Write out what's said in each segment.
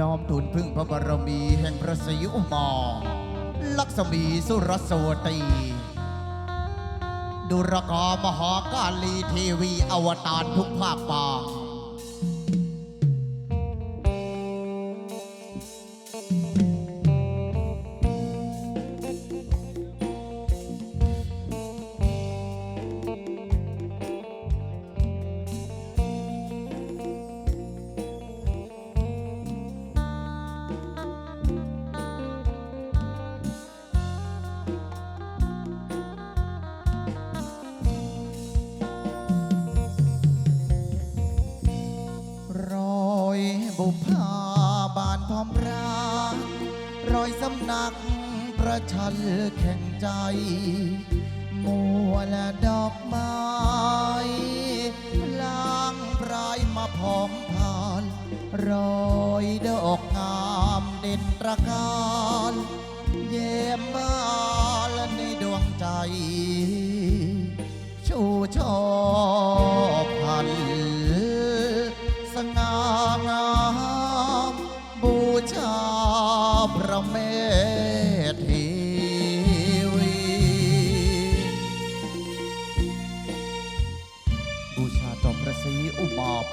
น้อมทูลพึ่งพระบารมีแห่งพระสยุมอลักษมีสุรสวตี ดุรกามหากาลีเทวีอวตารทุกภาคปาง ระชันแข่งใจ มัวและดอกไม้ล้างพรายมาพอมผ่านรอยดอกงามเด่นตระการเยี่ยมบ้านในดวงใจ ชูชอบ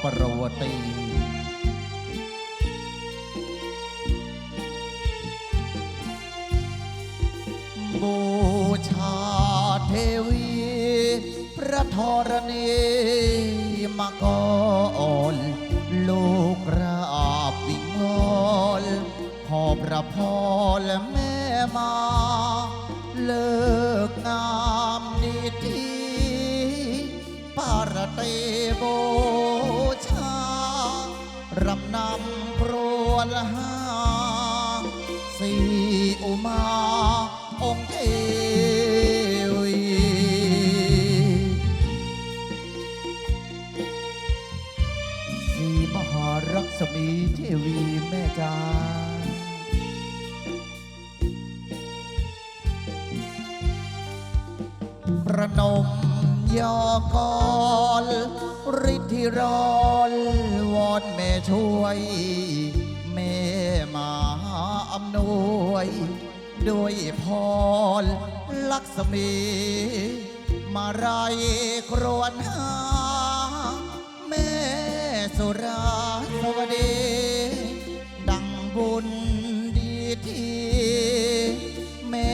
ปรวตีบูชาเทวีพระธรณีมาก่อนลูกราบวิงวอนขอพระพรและแม่มา เลิกงามดีทีปารเตโบ ปรลหาสีอุมาองค์เทวีสี่มหารักษมีเทวีแม่จาประนมยอกรฤทธิรอนวอนแม่ช่วย มาอำนวยด้วยพรลักษมี มาไรครวนหา แม่สุราสวดี ดังบุญดีทีแม่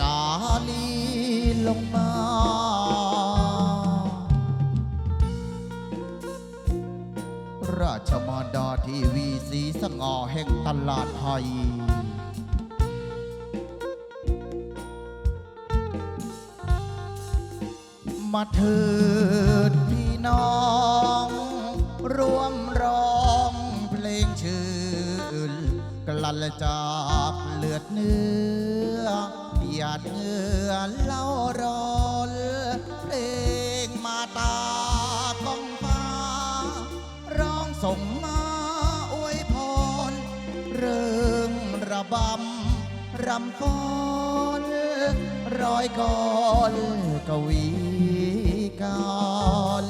กาลีลงมา ง่าแห่งตลาดไทย มาเถิดพี่น้อง ร่วมร้องเพลงชื่นกลั่นจากเลือดเนื้อหยาดเหงื่อเล่าร้อนเพลงมาตา ระบำรำฟ้อนร้อยกรกวีกาล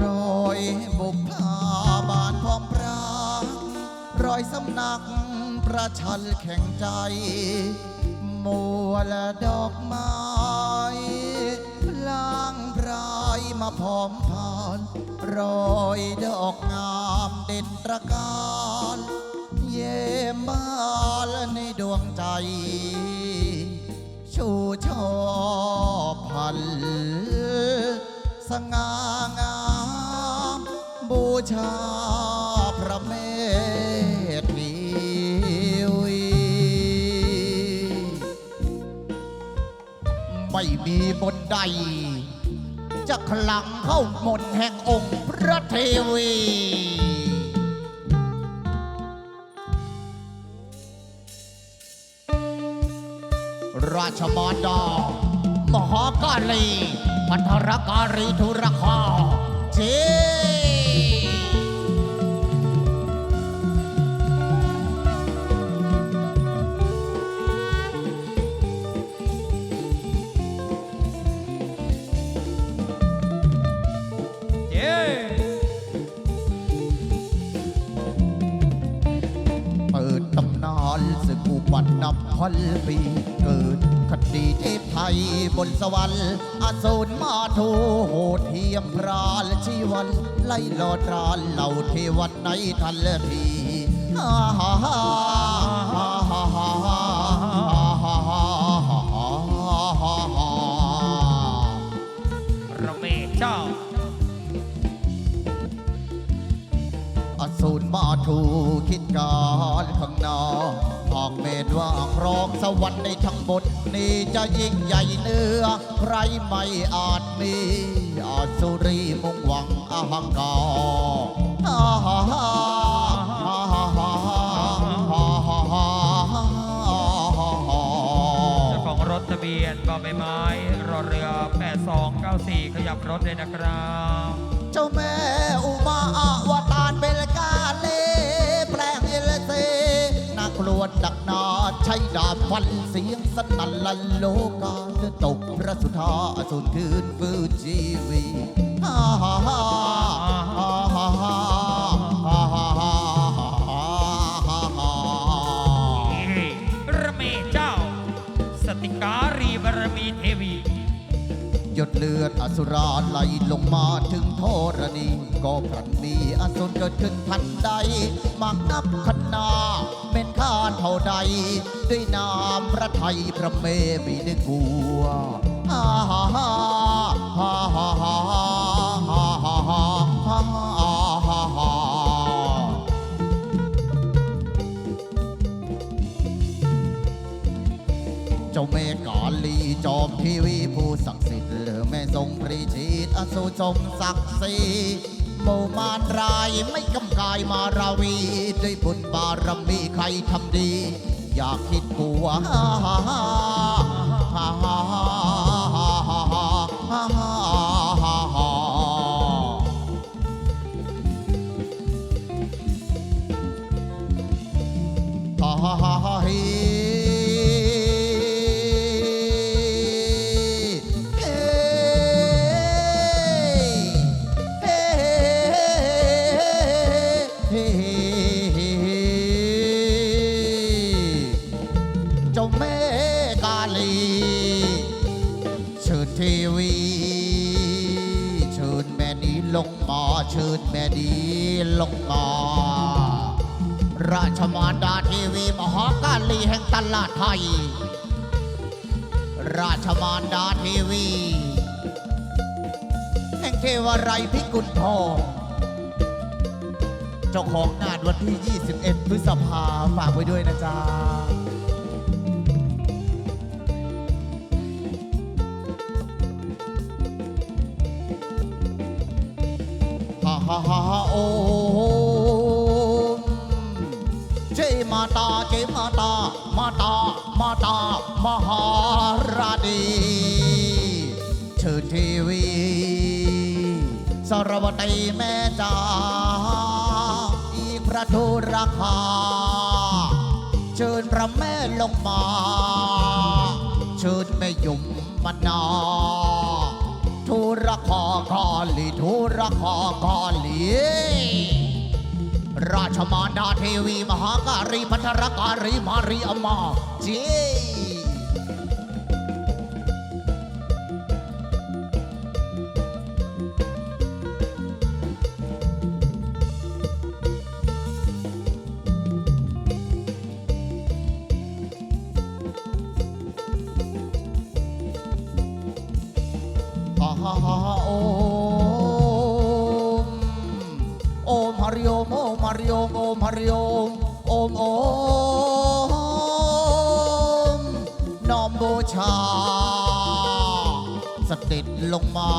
รอยบุพาบานพร้อมพรารอยสำนักประชันแข่งใจ มัวละดอกไม้พลางพรายมาพร้อมผ่านรอยดอกงามเด่นตระการ เยี่ยมบ้านในดวงใจ ชูชอบพันสง่างามบูชา มีบนใด จะคลังเข้ามนแห่งองค์พระเทวีราชมารดามหากาลีพันธรการีธุรคาเจ วันนับพันปีเกิดคดีเทพไทยบนสวรรค์อสูรมาทูโหดเทียมพรานชีวัน ไล่ลอดรานเหล่าเทวันในทันทีฮ่าฮ่า อสูนบ่ถูคิดก่อนข้างนอกออกเมดว่าครองสวรรค์ในทั้งบมนี้จะยิ่งใหญ่เนื้อ ใครไม่อาจมีอสุรีมุ่งหวังอหังกาของรถทะเบียนบอใบไม้ รอเรือ 8294 ขยับรถเลยนะครับ เจ้าแม่ ดาบฟันเสียงสนั่นลันโลกาจะตกพระสุธาอสูรคืนฟื้นชีวิตฮ่าฮ่า ดเลือดอสุราไหลลงมาถึงโทรณีก็พลันมีอสูรเกิดขึ้นทันใดมักนับคณาเป็นข้าเท่าใด ด้วยนามพระไทยพระเมมีได้กลัวฮ่าฮ่าฮ่าฮ่าฮ่าฮ่าฮ่าฮ่าฮ่าฮ่าฮ่าฮ่าเจ้าแม่กาลีจอมทีวีผู้ศักดิ์สิทธิ์เหลือแม่ท รงปรีชีตอสูจมศักดิ์ศรีโมมารรายไม่กำกายมาราวี ด้วยบุญบารมีใครทำดี อยากคิดกลัว ลีแห่งตลาดไทย ราชมารดาเทวี แห่งเทวไรยพิกุลทองเจ้าของงานวันที่ 21 พฤษภาฝากไว้ด้วยนะจ๊ะฮ่าฮ่าฮ่าฮ่าโอ ตาเจมตามาตามาตามหาราดีเชิญทีวีสรวตีแม่จ้าอีกพระทูราคา เชิญพระแม่ลงมา เชิญแม่ยุมมนาทุรคอกอลีทุรคอกอลี ราชมารดาเทวี มหาการีพัทรการีมารีอมาเจ มโอมอมน้อมบูชาสเด็จลงมา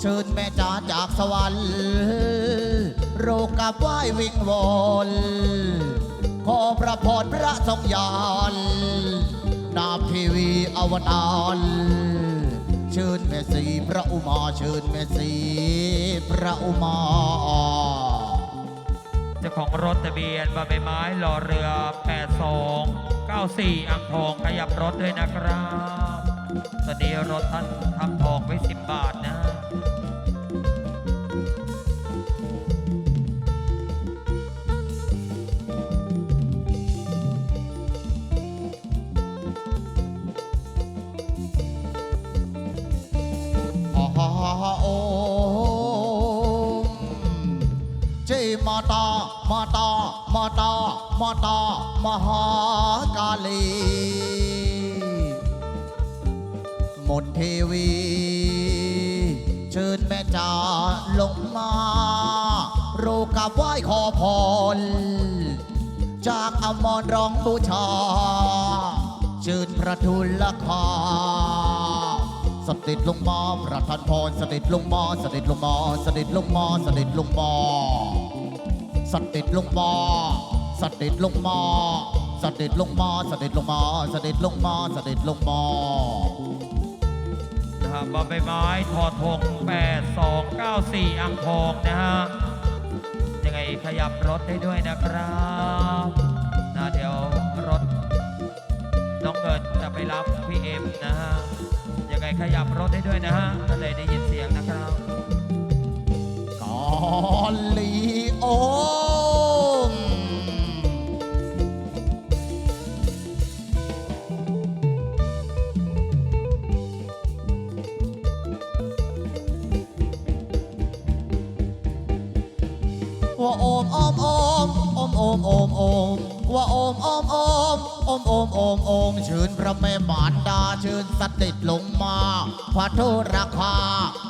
เชิญแม่จ๋าจากสวรรค์ โรกกับไหว้วิงวอนขอพระพรพระทรงยานนาทีวีอวตารเชิญแม่สีพระอุมา เชิญแม่สีพระอุมา ของรถทะเบียนบะใบไม้ลอเรือ 8294 อ่างทองขยับรถด้วยนะครับ ตอนนี้รถท่านทำทองไว้ 10 บาท เจมาตามาตามาตามาตามหากาลีมนเทวี เชิญแม่จ๋าลงมาโรกับไหว้ขอพร จากอมรร้องบูชาเชิญพระทุลคาสเด็จลงมาประทานพรสเด็จลงมาสเด็จลงมาสเด็จลงมาสเด็จลงมา สเด็จลงมาสเด็จลงมาสเด็จลงมาสเด็จลงมาสเด็จลงมาสเด็จลงมานะฮะบใบไม้ทอทง8294อ่างทองนะฮะยังไงขยับรถได้ด้วยนะครับนะเดี๋ยวรถน้องเงินจะไปรับพี่เอ็มนะฮะยังไงขยับรถได้ด้วยนะฮะถ้าได้ได้ยินเสียง พระโทษราคา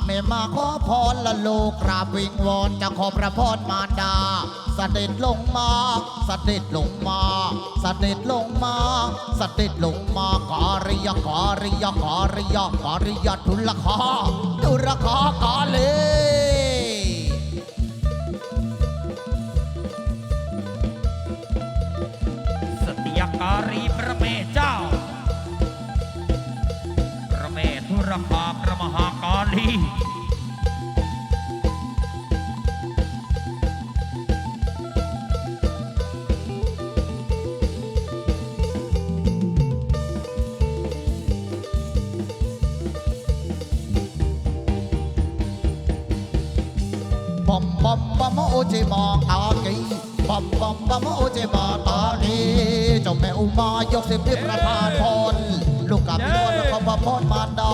แม่มาขอพรละโลกกราบวิงวอนจะขอพระพรมารดาสติดลงมาสติดลงมาสติดลงมาสติดลงมาการิยการิยการิยการิยทุลคาทุลคากาเลสติยการี มธุรคาพระมหากาลีบอมบอมบอมโอเจมาตากีบอมบอมบอมโอเจมาตาดีเจ้าแม่อุมายกสิบที่ประทานพร พี่นวลและขอพระพรมารดา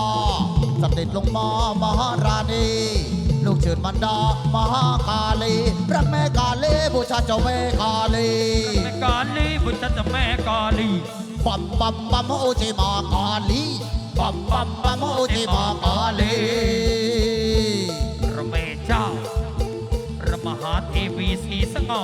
สเด็จลงมามหาราณีลูกเชิญมารดามหากาลีพระแม่กาลีบูชาเจ้าแม่กาลีแม่กาลีบุตรเจ้าแม่กาลีบอมบอมบอมโอเจมากาลีบอมบอมบอมโอเจมากาลีพระเมเจ้าพระมหาเทวีสีสง่า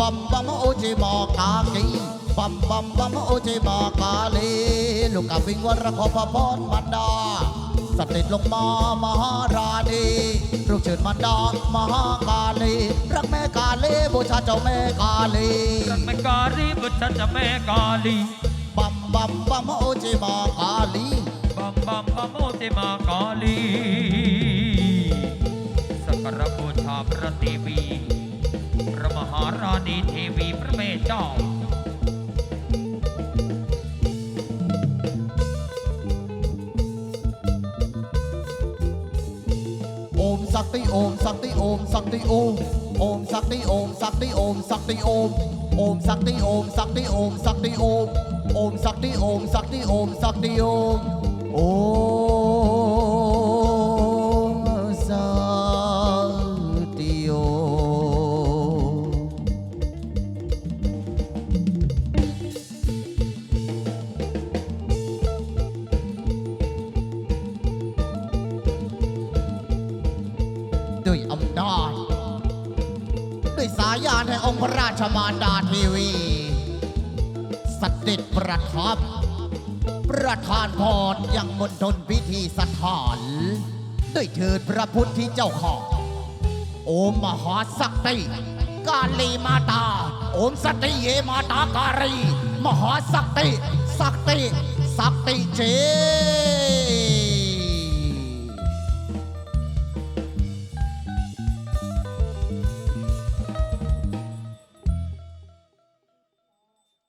bom bom ô chê bò cá kỳ bom bom bom ô chê bò cá lê lúc cà vinh quân ra khó bà bón mặt đò sật tịt lông mò mà ra đi lúc chợt mặt đò mà cà lê rắc mẹ cà lê bố cha cháu mẹ cà lê rắc mẹ cà lê bố cha cháu mẹ cà lê bom bom bom ô chê bò cá lê bom bom bom ô chê bò cá lê สักการะบูชาพระเทวี ณีเทวีพระเมเจ้าโอมสักติโอมสักติโอมสักติโอมโอมสักติโอมสักติโอมสักติโอมโอมสักติโอมสักติโอมสักติโอมโอมสักติโอมสักติโอมสักติโอมโอม ทับ ประทานพรยังมณฑลพิธีสถาน ด้วยเถิดพระพุทธเจ้าของ โอมมหาสักติกาลีมาตา โอมสติเยมาตาการี มหาสักติ สักติ สักติเจ